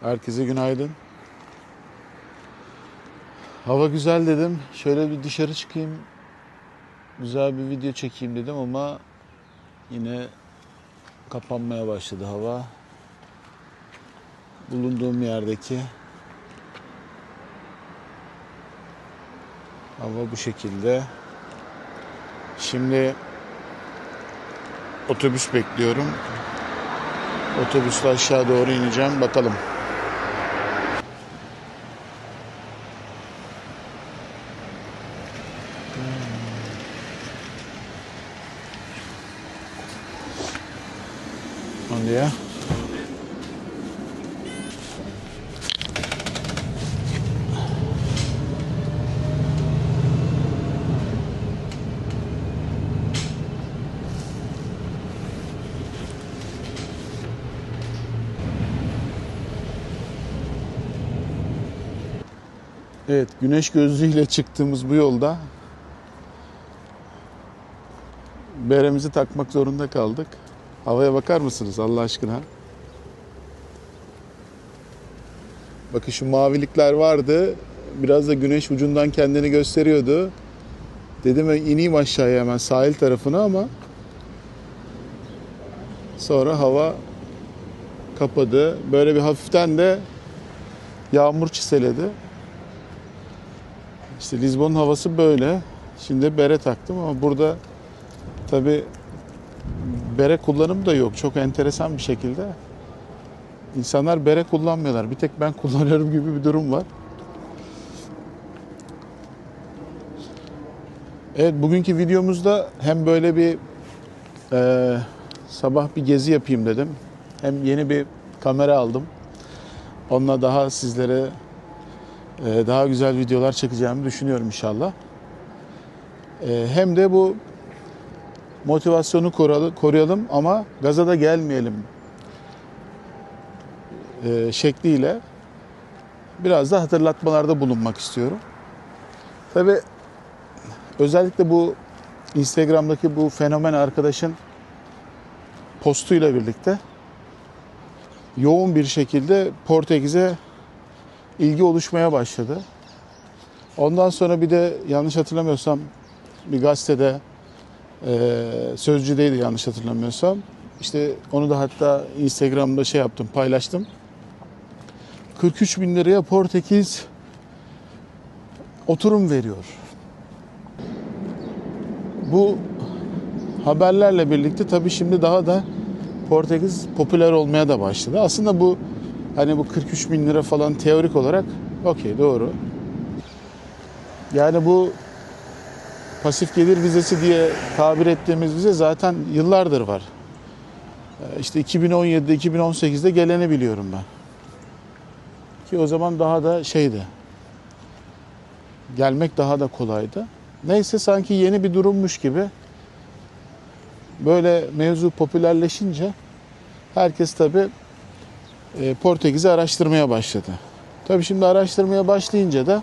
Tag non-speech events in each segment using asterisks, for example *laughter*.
Herkese günaydın. Hava güzel dedim. Şöyle bir dışarı çıkayım. Güzel bir video çekeyim dedim ama yine kapanmaya başladı hava. Bulunduğum yerdeki hava bu şekilde. Şimdi otobüs bekliyorum. Otobüsle aşağı doğru ineceğim. Bakalım. Evet, güneş gözlüğüyle çıktığımız bu yolda beremizi takmak zorunda kaldık. Havaya bakar mısınız Allah aşkına? Bakın şu mavilikler vardı. Biraz da güneş ucundan kendini gösteriyordu. Dedim "E, ineyim aşağıya hemen sahil tarafına ama sonra hava kapadı. Böyle bir hafiften de yağmur çiseledi. İşte Lizbon'un havası böyle. Şimdi bere taktım ama burada tabi bere kullanımı da yok. Çok enteresan bir şekilde. İnsanlar bere kullanmıyorlar. Bir tek ben *laughs* kullanıyorum gibi bir durum var. Evet bugünkü videomuzda hem böyle bir e, sabah bir gezi yapayım dedim. Hem yeni bir kamera aldım. Onunla daha sizlere daha güzel videolar çekeceğimi düşünüyorum inşallah. E, hem de bu motivasyonu koru- koruyalım ama gaza da gelmeyelim e, şekliyle biraz da hatırlatmalarda bulunmak istiyorum. Tabi özellikle bu Instagram'daki bu fenomen arkadaşın postuyla birlikte yoğun bir şekilde Portekiz'e ilgi oluşmaya başladı. Ondan sonra bir de yanlış hatırlamıyorsam bir gazetede e, Sözcü'deydi yanlış hatırlamıyorsam. İşte onu da hatta Instagram'da şey yaptım paylaştım. 43 bin liraya Portekiz oturum veriyor. Bu haberlerle birlikte tabii şimdi daha da Portekiz popüler olmaya da başladı. Aslında bu hani bu 43 bin lira falan teorik olarak okey doğru. Yani bu pasif gelir vizesi diye tabir ettiğimiz vize zaten yıllardır var. Ee, İşte 2017'de 2018'de geleni biliyorum ben. Ki o zaman daha da şeydi. Gelmek daha da kolaydı. Neyse sanki yeni bir durummuş gibi böyle mevzu popülerleşince herkes tabi Portekiz'i araştırmaya başladı. Tabi şimdi araştırmaya başlayınca da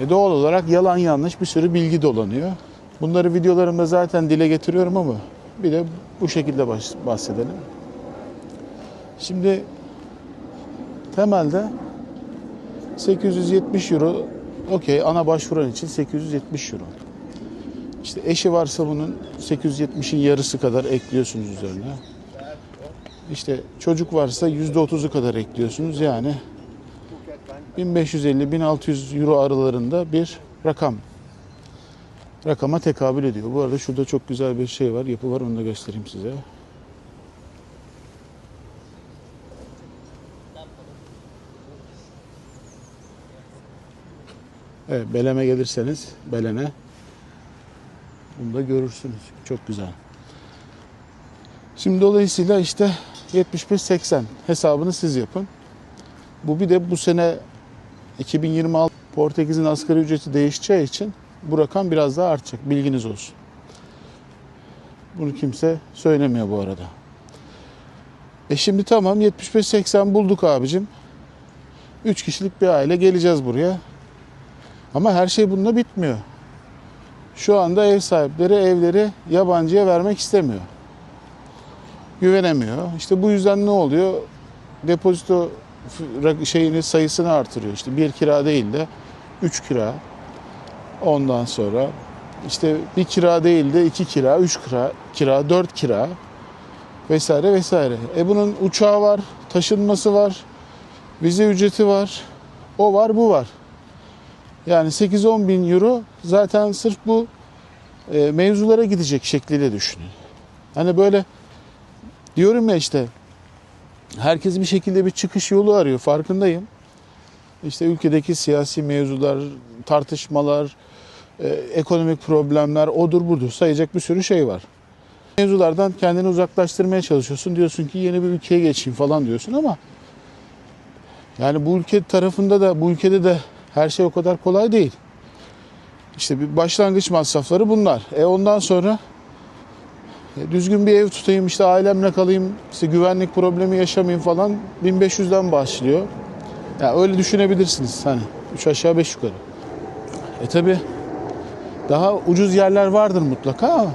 e, doğal olarak yalan yanlış bir sürü bilgi dolanıyor. Bunları videolarımda zaten dile getiriyorum ama bir de bu şekilde bahsedelim. Şimdi temelde 870 euro okey ana başvuran için 870 euro. İşte eşi varsa bunun 870'in yarısı kadar ekliyorsunuz üzerine. İşte çocuk varsa %30'u kadar ekliyorsunuz. Yani 1550-1600 euro aralarında bir rakam. Rakama tekabül ediyor. Bu arada şurada çok güzel bir şey var, yapı var. Onu da göstereyim size. Evet, Belem'e gelirseniz, Belen'e bunu da görürsünüz. Çok güzel. Şimdi dolayısıyla işte 75-80 hesabını siz yapın. Bu bir de bu sene 2026 Portekiz'in asgari ücreti değişeceği için bu rakam biraz daha artacak. Bilginiz olsun. Bunu kimse söylemiyor bu arada. E şimdi tamam 75-80 bulduk abicim. 3 kişilik bir aile geleceğiz buraya. Ama her şey bununla bitmiyor. Şu anda ev sahipleri evleri yabancıya vermek istemiyor. Güvenemiyor. İşte bu yüzden ne oluyor? depozito şeyini sayısını artırıyor. İşte bir kira değil de 3 kira. Ondan sonra işte bir kira değil de iki kira, üç kira, kira, dört kira vesaire vesaire. E bunun uçağı var, taşınması var, vize ücreti var, o var, bu var. Yani 8-10 bin euro zaten sırf bu e, mevzulara gidecek şekliyle düşünün. Hani böyle diyorum ya işte herkes bir şekilde bir çıkış yolu arıyor farkındayım. İşte ülkedeki siyasi mevzular, tartışmalar, e, ekonomik problemler, odur budur sayacak bir sürü şey var. Mevzulardan kendini uzaklaştırmaya çalışıyorsun. Diyorsun ki yeni bir ülkeye geçeyim falan diyorsun ama yani bu ülke tarafında da bu ülkede de her şey o kadar kolay değil. İşte bir başlangıç masrafları bunlar. E ondan sonra düzgün bir ev tutayım, işte ailemle kalayım, işte güvenlik problemi yaşamayayım falan 1500'den başlıyor. Ya öyle düşünebilirsiniz hani 3 aşağı 5 yukarı. E tabi daha ucuz yerler vardır mutlaka ama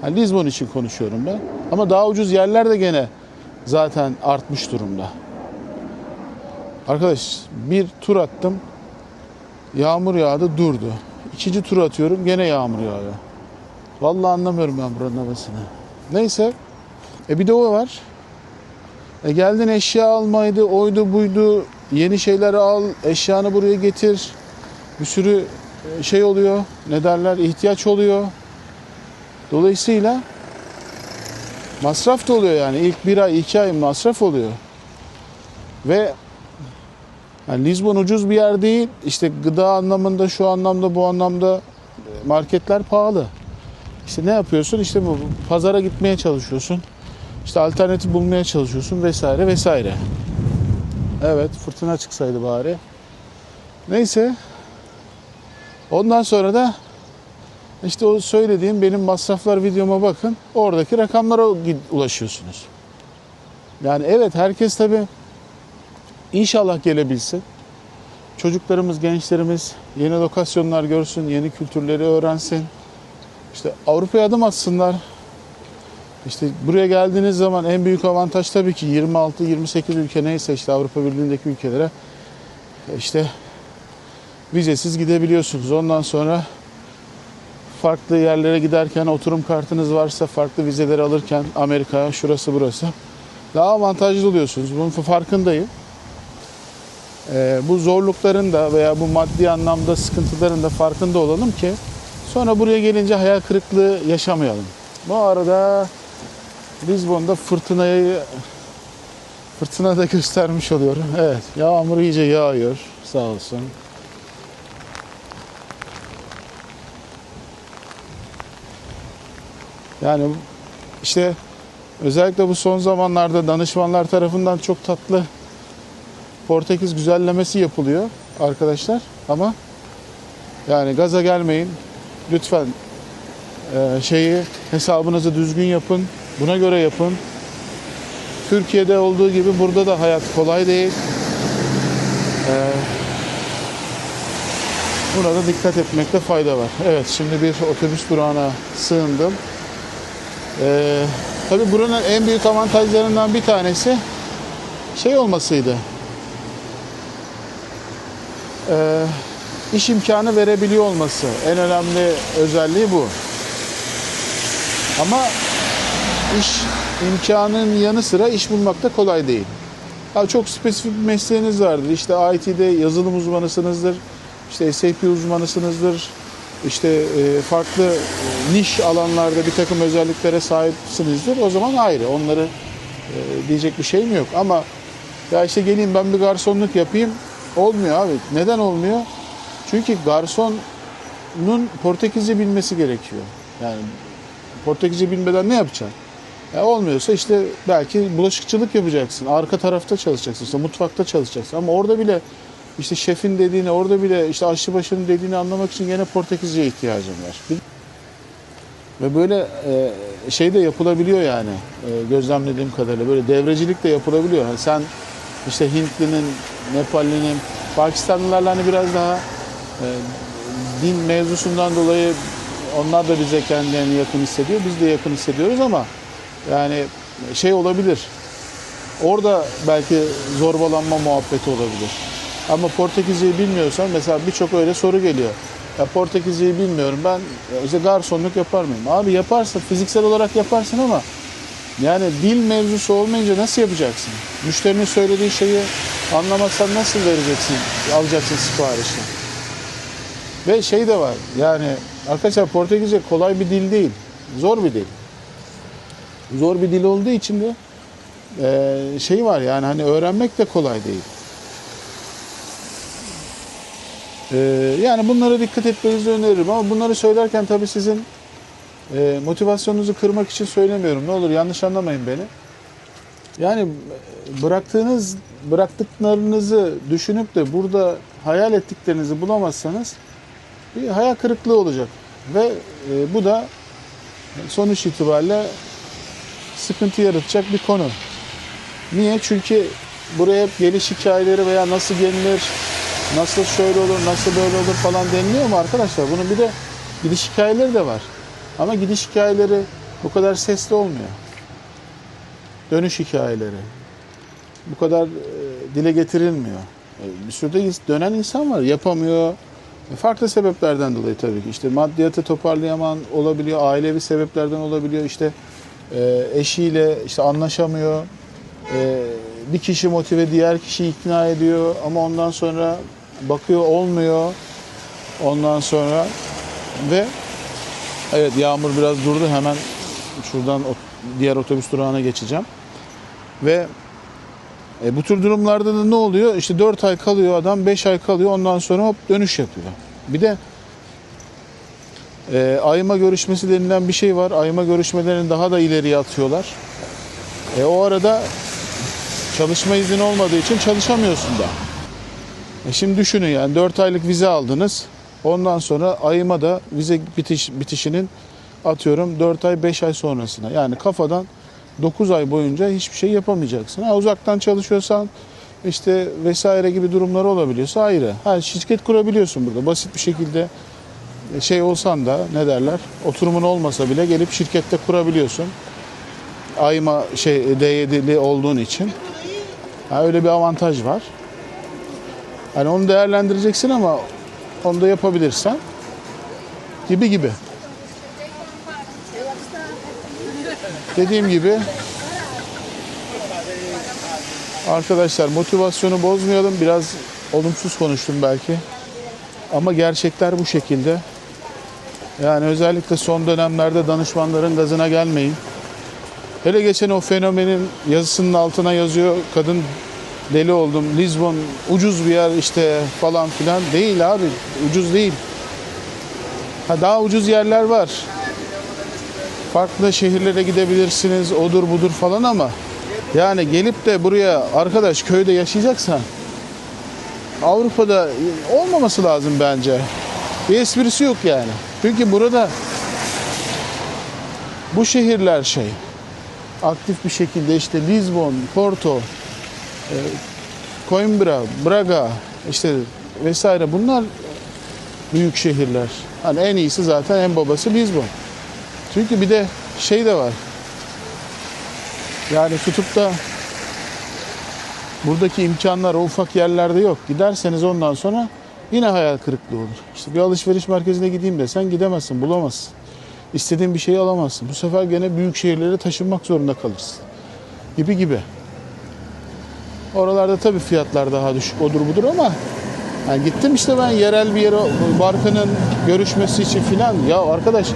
hani Lizbon için konuşuyorum ben. Ama daha ucuz yerler de gene zaten artmış durumda. Arkadaş bir tur attım. Yağmur yağdı durdu. İkinci tur atıyorum gene yağmur yağıyor. Vallahi anlamıyorum ben buranın havasını. Neyse. E bir de o var. E geldin eşya almaydı, oydu buydu. Yeni şeyler al, eşyanı buraya getir. Bir sürü e, şey oluyor. Ne derler? ihtiyaç oluyor. Dolayısıyla masraf da oluyor yani. İlk bir ay, iki ay masraf oluyor. Ve yani Lizbon ucuz bir yer değil. İşte gıda anlamında, şu anlamda, bu anlamda e, marketler pahalı. İşte ne yapıyorsun? İşte bu pazara gitmeye çalışıyorsun. İşte alternatif bulmaya çalışıyorsun vesaire vesaire. Evet fırtına çıksaydı bari. Neyse. Ondan sonra da işte o söylediğim benim masraflar videoma bakın. Oradaki rakamlara ulaşıyorsunuz. Yani evet herkes tabi inşallah gelebilsin. Çocuklarımız, gençlerimiz yeni lokasyonlar görsün, yeni kültürleri öğrensin. İşte Avrupa'ya adım atsınlar. İşte buraya geldiğiniz zaman en büyük avantaj tabii ki 26-28 ülke neyse işte Avrupa Birliği'ndeki ülkelere işte vizesiz gidebiliyorsunuz. Ondan sonra farklı yerlere giderken oturum kartınız varsa farklı vizeleri alırken Amerika şurası burası daha avantajlı oluyorsunuz. Bunun farkındayım. Ee, bu zorlukların da veya bu maddi anlamda sıkıntıların da farkında olalım ki sonra buraya gelince hayal kırıklığı yaşamayalım. Bu arada Lizbon'da fırtınayı fırtına da göstermiş oluyorum. Evet, yağmur iyice yağıyor. Sağ olsun. Yani işte özellikle bu son zamanlarda danışmanlar tarafından çok tatlı Portekiz güzellemesi yapılıyor arkadaşlar. Ama yani gaza gelmeyin. Lütfen e, şeyi hesabınızı düzgün yapın. Buna göre yapın. Türkiye'de olduğu gibi burada da hayat kolay değil. Ee, buna dikkat etmekte fayda var. Evet şimdi bir otobüs durağına sığındım. Ee, tabii buranın en büyük avantajlarından bir tanesi şey olmasıydı. Ee, iş imkanı verebiliyor olması. En önemli özelliği bu. Ama iş imkanının yanı sıra iş bulmak da kolay değil. Ya çok spesifik bir mesleğiniz vardır. İşte IT'de yazılım uzmanısınızdır. İşte SAP uzmanısınızdır. İşte e, farklı e, niş alanlarda bir takım özelliklere sahipsinizdir. O zaman ayrı. Onları e, diyecek bir şeyim yok. Ama ya işte geleyim ben bir garsonluk yapayım. Olmuyor abi. Neden olmuyor? Çünkü garsonun Portekizce bilmesi gerekiyor. Yani Portekizce bilmeden ne yapacaksın? Ya olmuyorsa işte belki bulaşıkçılık yapacaksın. Arka tarafta çalışacaksın. işte mutfakta çalışacaksın. Ama orada bile işte şefin dediğini, orada bile işte aşçıbaşının dediğini anlamak için yine Portekizce ihtiyacım var. Ve böyle e, şey de yapılabiliyor yani. E, gözlemlediğim kadarıyla böyle devrecilik de yapılabiliyor. Yani sen işte Hintlinin, Nepalli'nin, Pakistanlılarla hani biraz daha din mevzusundan dolayı onlar da bize kendilerini yakın hissediyor. Biz de yakın hissediyoruz ama yani şey olabilir. Orada belki zorbalanma muhabbeti olabilir. Ama Portekizceyi bilmiyorsan mesela birçok öyle soru geliyor. Ya Portekizceyi bilmiyorum ben işte garsonluk yapar mıyım? Abi yaparsın fiziksel olarak yaparsın ama yani dil mevzusu olmayınca nasıl yapacaksın? Müşterinin söylediği şeyi anlamazsan nasıl vereceksin, alacaksın siparişi? Ve şey de var yani arkadaşlar Portekizce kolay bir dil değil. Zor bir dil. Zor bir dil olduğu için de e, şey var yani hani öğrenmek de kolay değil. E, yani bunlara dikkat etmenizi öneririm ama bunları söylerken tabii sizin e, motivasyonunuzu kırmak için söylemiyorum. Ne olur yanlış anlamayın beni. Yani bıraktığınız bıraktıklarınızı düşünüp de burada hayal ettiklerinizi bulamazsanız bir hayal kırıklığı olacak ve e, bu da sonuç itibariyle sıkıntı yaratacak bir konu. Niye? Çünkü buraya hep geliş hikayeleri veya nasıl gelinir, nasıl şöyle olur, nasıl böyle olur falan deniliyor mu arkadaşlar? Bunun bir de gidiş hikayeleri de var. Ama gidiş hikayeleri bu kadar sesli olmuyor. Dönüş hikayeleri bu kadar e, dile getirilmiyor. E, bir sürü de dönen insan var, yapamıyor. Farklı sebeplerden dolayı tabii ki. İşte maddiyatı toparlayamayan olabiliyor, ailevi sebeplerden olabiliyor. İşte e, eşiyle işte anlaşamıyor. E, bir kişi motive diğer kişiyi ikna ediyor ama ondan sonra bakıyor olmuyor. Ondan sonra ve evet yağmur biraz durdu hemen şuradan diğer otobüs durağına geçeceğim. Ve e, bu tür durumlarda da ne oluyor? İşte 4 ay kalıyor adam, 5 ay kalıyor ondan sonra hop dönüş yapıyor. Bir de e, ayma görüşmesi denilen bir şey var. Ayma görüşmelerini daha da ileriye atıyorlar. E, o arada çalışma izni olmadığı için çalışamıyorsun da. E, şimdi düşünün yani 4 aylık vize aldınız. Ondan sonra ayıma da vize bitiş, bitişinin atıyorum 4 ay 5 ay sonrasına. Yani kafadan 9 ay boyunca hiçbir şey yapamayacaksın. Ha, uzaktan çalışıyorsan işte vesaire gibi durumlar olabiliyorsa ayrı. Ha, şirket kurabiliyorsun burada basit bir şekilde şey olsan da ne derler oturumun olmasa bile gelip şirkette kurabiliyorsun. Ayma şey D7'li olduğun için. Ha, öyle bir avantaj var. Hani onu değerlendireceksin ama onu da yapabilirsen gibi gibi. Dediğim gibi arkadaşlar motivasyonu bozmayalım. Biraz olumsuz konuştum belki. Ama gerçekler bu şekilde. Yani özellikle son dönemlerde danışmanların gazına gelmeyin. Hele geçen o fenomenin yazısının altına yazıyor kadın deli oldum. Lisbon ucuz bir yer işte falan filan. Değil abi ucuz değil. Ha, daha ucuz yerler var. Farklı şehirlere gidebilirsiniz odur budur falan ama yani gelip de buraya arkadaş köyde yaşayacaksan Avrupa'da olmaması lazım bence. Bir esprisi yok yani. Çünkü burada bu şehirler şey aktif bir şekilde işte Lisbon, Porto, e, Coimbra, Braga işte vesaire bunlar büyük şehirler. Hani en iyisi zaten en babası Lisbon. Çünkü bir de şey de var. Yani tutup da buradaki imkanlar o ufak yerlerde yok. Giderseniz ondan sonra yine hayal kırıklığı olur. İşte bir alışveriş merkezine gideyim desen gidemezsin, bulamazsın. İstediğin bir şeyi alamazsın. Bu sefer gene büyük şehirlere taşınmak zorunda kalırsın. Gibi gibi. Oralarda tabii fiyatlar daha düşük odur budur ama yani gittim işte ben yerel bir yere markanın görüşmesi için filan. Ya arkadaş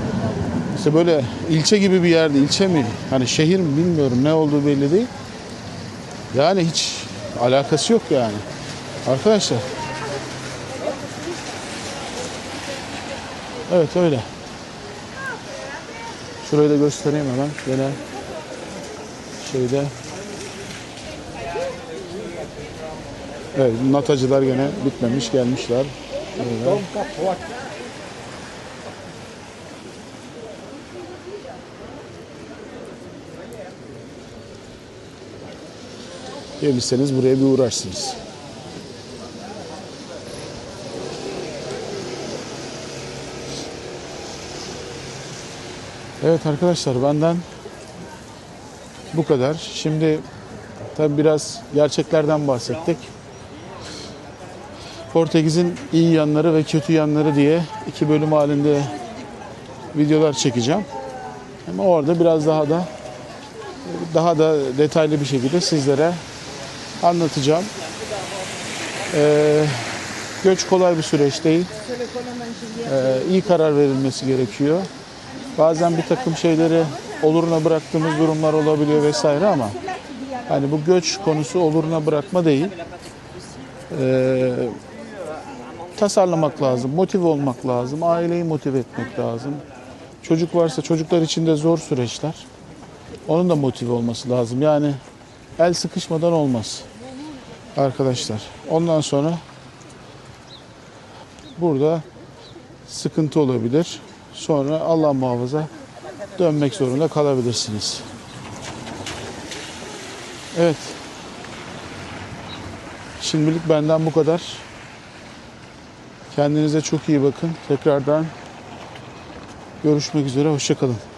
işte böyle ilçe gibi bir yerde ilçe mi hani şehir mi bilmiyorum ne olduğu belli değil. Yani hiç alakası yok yani. Arkadaşlar. Evet öyle. Şurayı da göstereyim hemen. Gene şeyde Evet, natacılar gene bitmemiş gelmişler. Böyle. Gelirseniz buraya bir uğrarsınız. Evet arkadaşlar benden bu kadar. Şimdi Tabi biraz gerçeklerden bahsettik. Portekiz'in iyi yanları ve kötü yanları diye iki bölüm halinde videolar çekeceğim. Ama orada biraz daha da daha da detaylı bir şekilde sizlere anlatacağım. Ee, göç kolay bir süreç değil. Ee, iyi karar verilmesi gerekiyor. Bazen bir takım şeyleri oluruna bıraktığımız durumlar olabiliyor vesaire ama hani bu göç konusu oluruna bırakma değil. Ee, tasarlamak lazım, motive olmak lazım, aileyi motive etmek lazım. Çocuk varsa çocuklar için de zor süreçler. Onun da motive olması lazım. Yani el sıkışmadan olmaz. Arkadaşlar. Ondan sonra burada sıkıntı olabilir. Sonra Allah muhafaza dönmek zorunda kalabilirsiniz. Evet. Şimdilik benden bu kadar. Kendinize çok iyi bakın. Tekrardan görüşmek üzere. Hoşçakalın.